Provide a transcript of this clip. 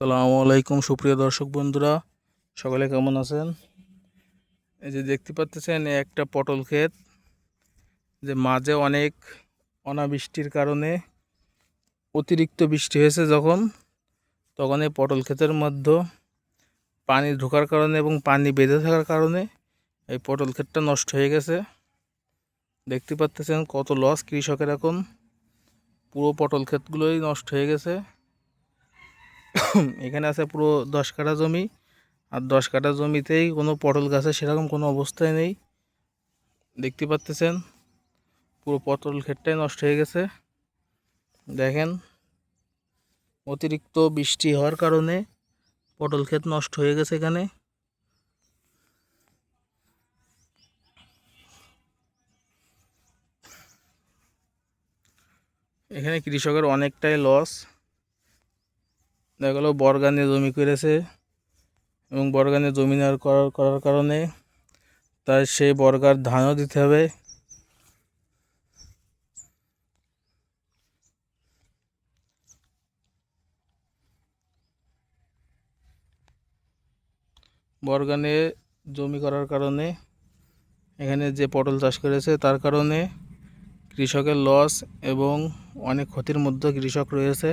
সালামু আলাইকুম, সুপ্রিয় দর্শক বন্ধুরা। সকলে কেমন আছেন? এই যে দেখতে পাচ্ছেন এ একটা পটল ক্ষেত, যে মাঝে অনেক অনাবৃষ্টির কারণে অতিরিক্ত বৃষ্টি হয়েছে যখন। তখন এই পটল ক্ষেতের মধ্যে পানি ঢোকার কারণে এবং পানি বেঁধে থাকার কারণে এই পটল ক্ষেতটা নষ্ট হয়ে গেছে। দেখতে পাচ্ছেন কত লস কৃষকের এখন। পুরো পটল ক্ষেতগুলোই নষ্ট হয়ে গেছে। এখানে আছে পুরো দশ কাঠা জমি, আর দশ কাঠা জমিতেই কোনো পটল গাছে সেরকম কোনো অবস্থায় নেই। দেখতে পাচ্তেছেন, পুরো পটল ক্ষেতটাই নষ্ট হয়ে গেছে। দেখেন, অতিরিক্ত বৃষ্টি হওয়ার কারণে পটল ক্ষেত নষ্ট হয়ে গেছে এখানে। এখানে কৃষকের অনেকটাই লস। দেখা গেলো বর্গানে জমি করেছে এবং বর্গানে জমি নেওয়ার করার করার কারণে তাই সেই বর্গার ধানও দিতে হবে। বর্গানে জমি করার কারণে এখানে যে পটল চাষ করেছে তার কারণে কৃষকের লস এবং অনেক ক্ষতির মধ্যে কৃষক রয়েছে।